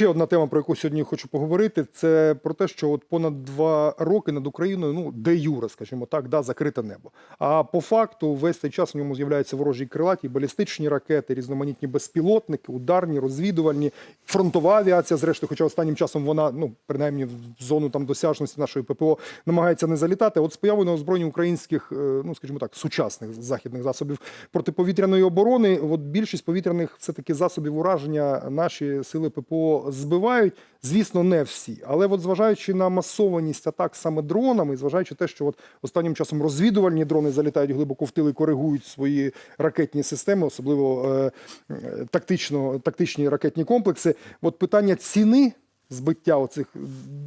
ще одна тема, про яку сьогодні хочу поговорити, це про те, що от понад два роки над Україною, ну де юре, скажімо так, да, закрите небо. А по факту весь цей час у ньому з'являються ворожі крилаті, балістичні ракети, різноманітні безпілотники, ударні, розвідувальні, фронтова авіація. Зрештою, хоча останнім часом вона, ну принаймні, в зону там досяжності нашої ППО намагається не залітати. От з появою на озброєнні українських, е, ну скажімо так, сучасних західних засобів протиповітряної оборони, от більшість повітряних все таки засобів ураження наші сили ППО збивають. Звісно, не всі, але от зважаючи на масованість атак саме дронами, зважаючи те, що от останнім часом розвідувальні дрони залітають глибоко в тили, коригують свої ракетні системи, особливо е, е, тактично, тактичні ракетні комплекси. От питання ціни збиття оцих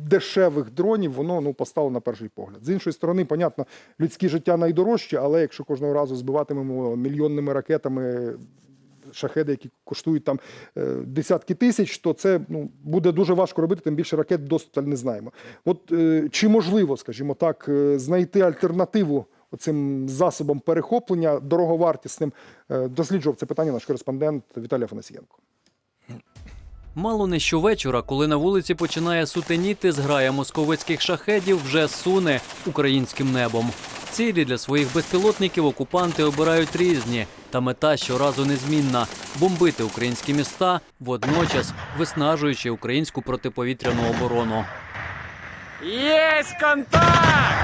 дешевих дронів, воно ну постало на перший погляд. З іншої сторони, понятно, людське життя найдорожче, але якщо кожного разу збиватимемо мільйонними ракетами шахеди, які коштують там е, десятки тисяч, то це ну, буде дуже важко робити, тим більше ракет достатньо не знаємо. От е, чи можливо, скажімо так, е, знайти альтернативу цим засобам перехоплення дороговартісним? Досліджував це питання наш кореспондент Віталій Афанасієнко. Мало не щовечора, коли на вулиці починає сутеніти, зграя московицьких шахедів вже суне українським небом. Цілі для своїх безпілотників окупанти обирають різні, та мета щоразу незмінна бомбити українські міста, водночас виснажуючи українську протиповітряну оборону. Есть контакт!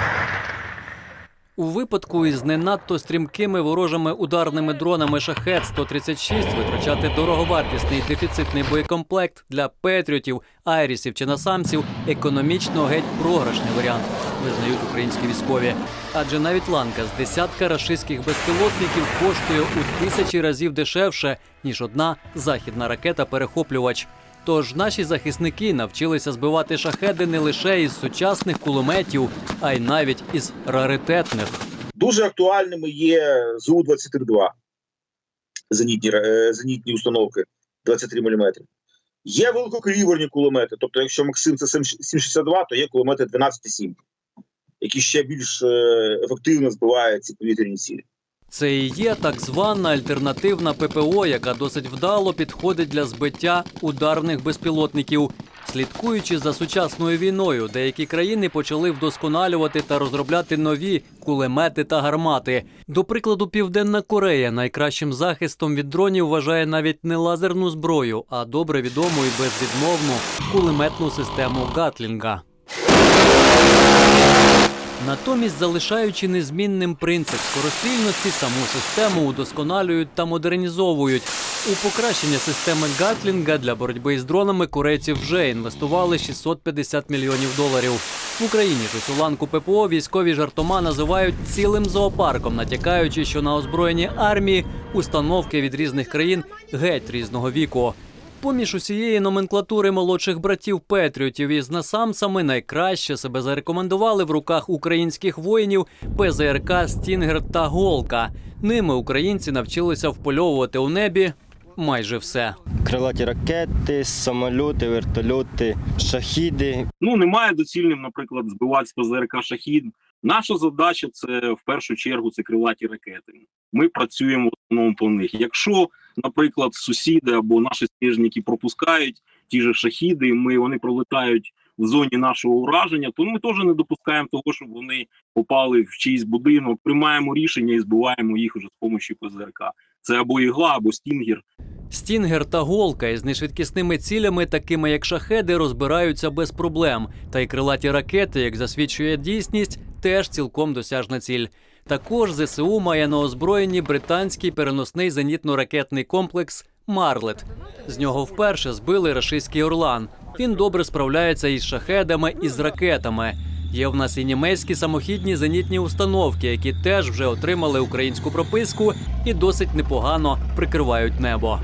У випадку із не надто стрімкими ворожими ударними дронами шахет 136 витрачати дороговартісний дефіцитний боєкомплект для петріотів, айрісів чи насамців економічно геть програшний варіант, визнають українські військові. Адже навіть ланка з десятка рашистських безпілотників коштує у тисячі разів дешевше ніж одна західна ракета-перехоплювач. Тож наші захисники навчилися збивати шахеди не лише із сучасних кулеметів, а й навіть із раритетних. Дуже актуальними є ЗУ-23-2 зенітні, е, зенітні установки 23 мм. Є великокаліберні кулемети. Тобто, якщо Максим це 7,62, то є кулемети 12,7, які ще більш е, ефективно збивають ці повітряні цілі. Це і є так звана альтернативна ППО, яка досить вдало підходить для збиття ударних безпілотників. Слідкуючи за сучасною війною, деякі країни почали вдосконалювати та розробляти нові кулемети та гармати. До прикладу, Південна Корея найкращим захистом від дронів вважає навіть не лазерну зброю, а добре відому і безвідмовну кулеметну систему Гатлінга. Натомість, залишаючи незмінним принцип скорострільності, саму систему удосконалюють та модернізовують. У покращення системи Гатлінга для боротьби з дронами корейці вже інвестували 650 мільйонів доларів. В Україні ж цю ланку ППО військові жартома називають цілим зоопарком, натякаючи, що на озброєнні армії установки від різних країн геть різного віку. Поміж усієї номенклатури молодших братів Петріотів із насамсами найкраще себе зарекомендували в руках українських воїнів ПЗРК Стінгер та Голка. Ними українці навчилися впольовувати у небі майже все. крилаті ракети, самольоти, вертольоти, шахіди. ну немає доцільним, наприклад, збивати з ПЗРК шахід. Наша задача це в першу чергу це крилаті ракети. Ми працюємо в основному по них. Якщо, наприклад, сусіди або наші сміжники пропускають ті ж шахіди, ми вони пролетають в зоні нашого ураження, то ми теж не допускаємо того, щоб вони попали в чийсь будинок. Приймаємо рішення і збиваємо їх уже з допомогою ПЗРК. Це або ігла, або стінгер. Стінгер та голка із нешвидкісними цілями, такими як шахеди, розбираються без проблем. Та й крилаті ракети, як засвідчує дійсність, теж цілком досяжна ціль. Також ЗСУ має на озброєнні британський переносний зенітно-ракетний комплекс Марлет. З нього вперше збили рашистський Орлан. Він добре справляється із шахедами і з ракетами. Є в нас і німецькі самохідні зенітні установки, які теж вже отримали українську прописку і досить непогано прикривають небо.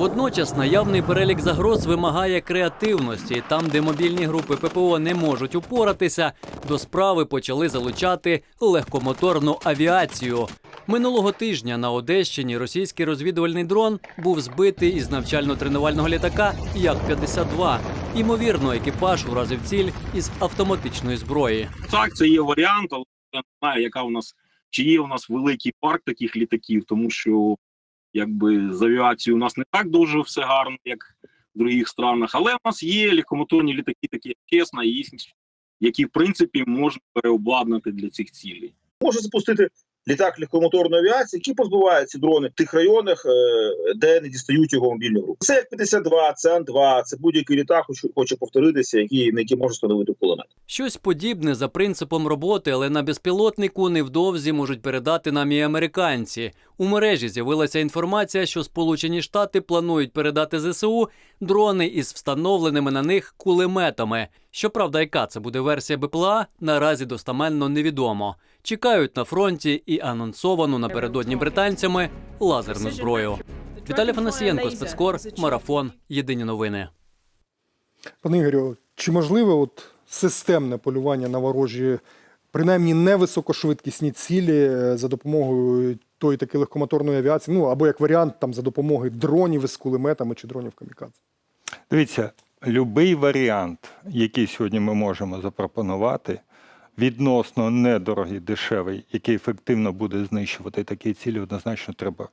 Водночас наявний перелік загроз вимагає креативності. Там, де мобільні групи ППО не можуть упоратися, до справи почали залучати легкомоторну авіацію. Минулого тижня на Одещині російський розвідувальний дрон був збитий із навчально-тренувального літака Як-52. Ймовірно, екіпаж уразив ціль із автоматичної зброї. Так, це є варіант, але я не знаю, яка у нас чи є у нас великий парк таких літаків, тому що якби з авіацією у нас не так дуже все гарно, як в других странах, але в нас є лікомоторні літаки, такі як Чесна і які в принципі можна переобладнати для цих цілей. Може запустити літак легкомоторної авіації, позбиває ці дрони в тих районах, е, де не дістають його мобільну групу. Це як 52, це Ан-2, це будь-який літак, хоче, повторитися, який, на який може встановити кулемет. Щось подібне за принципом роботи, але на безпілотнику невдовзі можуть передати нам і американці. У мережі з'явилася інформація, що Сполучені Штати планують передати ЗСУ дрони із встановленими на них кулеметами. Щоправда, яка це буде версія БПЛА, наразі достаменно невідомо. Чекають на фронті і анонсовану напередодні британцями лазерну зброю. Віталій Фанасієнко, спецкор, марафон. Єдині новини. Пане Ігорю, чи можливе от системне полювання на ворожі, принаймні невисокошвидкісні цілі е, за допомогою тої таки легкомоторної авіації, ну або як варіант там за допомогою дронів із кулеметами чи дронів камікадзе? Дивіться, будь-який варіант, який сьогодні ми можемо запропонувати, відносно недорогий, дешевий, який ефективно буде знищувати такі цілі, однозначно треба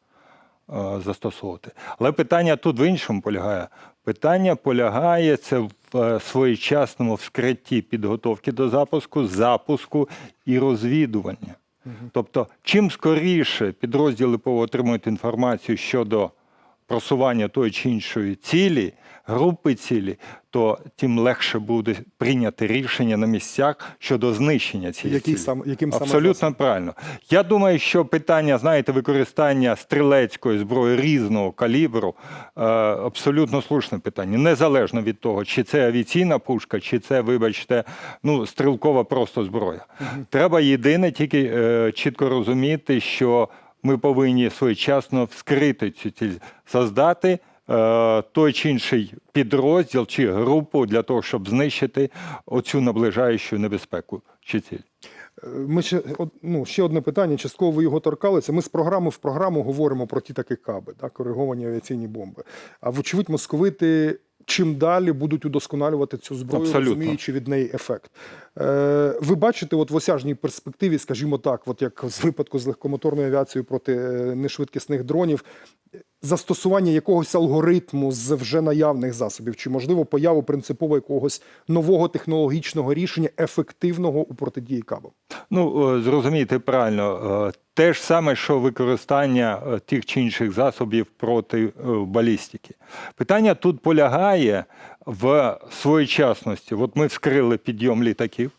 е, застосовувати. Але питання тут в іншому полягає. Питання полягає це в е, своєчасному вскритті підготовки до запуску, запуску і розвідування. Тобто, чим скоріше підрозділи отримують інформацію щодо просування тої чи іншої цілі, групи цілі, то тим легше буде прийняти рішення на місцях щодо знищення цієї Який цілі. сам, яким саме Абсолютно засобом? правильно. Я думаю, що питання, знаєте, використання стрілецької зброї різного калібру е, абсолютно слушне питання, незалежно від того, чи це авіаційна пушка, чи це, вибачте, ну, стрілкова просто зброя. Треба єдине тільки е, чітко розуміти, що ми повинні своєчасно вскрити цю ціль, создати е, той чи інший підрозділ чи групу для того, щоб знищити оцю наближаючу небезпеку чи ціль. Е, Ми ще ну, ще одне питання. Частково ви його торкалися. Ми з програми в програму говоримо про ті такі каби, так, кориговані авіаційні бомби. А вочевидь, московити чим далі будуть удосконалювати цю зброю, Абсолютно. розуміючи від неї ефект. Е, ви бачите, от в осяжній перспективі, скажімо так, от як з випадку з легкомоторною авіацією проти е, нешвидкісних дронів, застосування якогось алгоритму з вже наявних засобів, чи можливо появу принципово якогось нового технологічного рішення ефективного у протидії кабам? Ну, е, зрозумійте правильно, е, те ж саме, що використання е, тих чи інших засобів проти балістики. Питання тут полягає в своєчасності. От ми вскрили підйом літаків.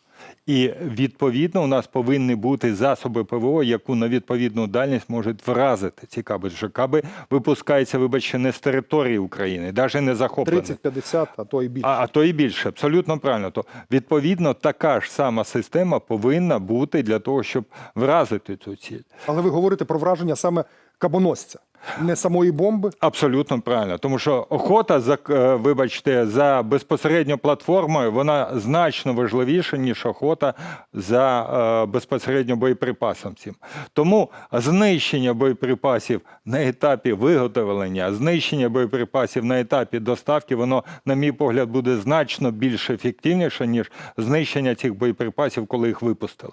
І відповідно у нас повинні бути засоби ПВО, яку на відповідну дальність можуть вразити ці каби. Що каби випускаються, вибачте, не з території України, навіть не захоплені. 30-50, а то і більше. А, а то і більше, абсолютно правильно. То відповідно така ж сама система повинна бути для того, щоб вразити цю ціль. Але ви говорите про враження саме кабоносця, не самої бомби. Абсолютно правильно, тому що охота за е, вибачте за безпосередньо платформою вона значно важливіша ніж охота за е, безпосередньо боєприпасом. Цим тому знищення боєприпасів на етапі виготовлення, знищення боєприпасів на етапі доставки, воно, на мій погляд, буде значно більш ефективніше ніж знищення цих боєприпасів, коли їх випустили.